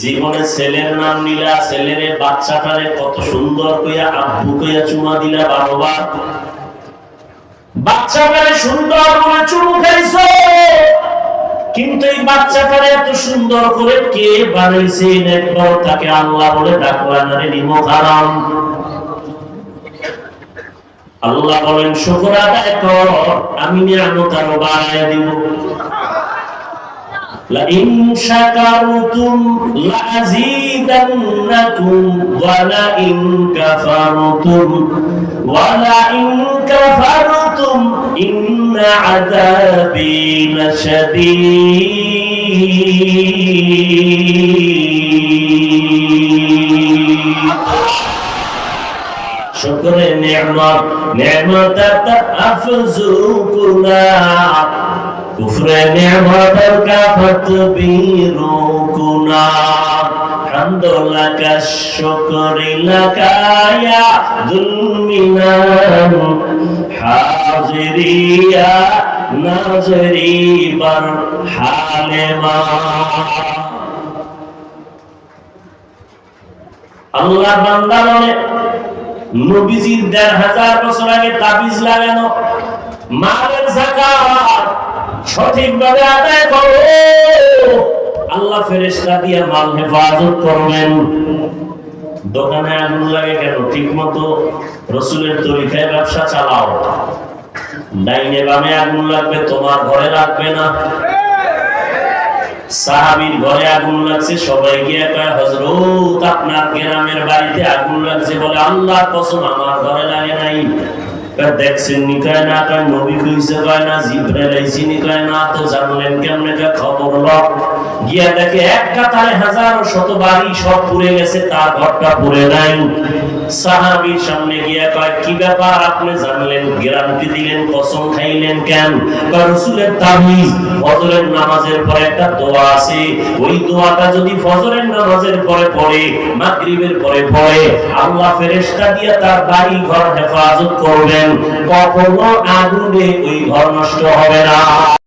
জীবনে ছেলের নাম নিলা ছেলেরে বাচ্চাটারে কত সুন্দর কইয়া আব্বু কইয়া চুমা দিলা বাবা। বাচ্চাটারে সুন্দর করে চুমু খাইছো কিন্তু এই বাচ্চাটারে এত সুন্দর করে কে বানাইছে? একবার তাকে আল্লাহ বলে ডাকলা না রে নিমো হারাম। আল্লাহ বলেন, শুকর আদায় কর, আমি নিয়ামত আরও বাড়ায় দিব। لئن شكرتم لأزيدنكم ولئن كفرتم ولئن كفرتم إن عذابي لشديد شكر نعمة نعمة أفزوكنا كفر نعمة كفت بيروكنا حمد لك الشكر لك يا ذو المنان حاضري يا ناظري برحال ما আল্লাহ বান্দা বলে নবীজির দেড় হাজার বছর আগে তাবিজ লাগানো মালের জাকাত সঠিকভাবে আদায় করো। আল্লাহ ফেরেশতা দিয়ে মাল হেফাজত করবেন। দোকানে আগুন লাগে কেন? ঠিক মতো রসুলের তরিকায় ব্যবসা চালাও। ডাইনে বামে আগুন লাগবে, তোমার ঘরে লাগবে না। সাহাবীর ঘরে আগুন লাগছে, সবাই গিয়ে কয় হজরত আপনার গ্রামের বাড়িতে আগুন লাগছে বলে আল্লাহ কসম আমার ঘরে লাগে নাই। দেখছেন নি না কয় নবী কয় না জিব্রাইল আইছি নি না তো জানলেন কেমনে কয় খবর লক গিয়া দেখে এক কাতারে হাজার শত বাড়ি সব পুড়ে গেছে তার ঘরটা পুড়ে নাই সাহাবীর সামনে গিয়া কয়, কি ব্যাপার আপনি জানলেন গ্যারান্টি দিলেন, কসম খাইলেন কেন? রাসূলের তাবিজ, ফজরের নামাজের পরে একটা দোয়া আছে। ওই দোয়াটা যদি ফজরের নামাজের পরে পড়ে, মাগরিবের পরে পড়ে, আল্লাহ ফেরেশতা দিয়ে তার বাড়ি ঘর হেফাজত করবেন। কখনো আগুনে ওই ঘর নষ্ট হবে না।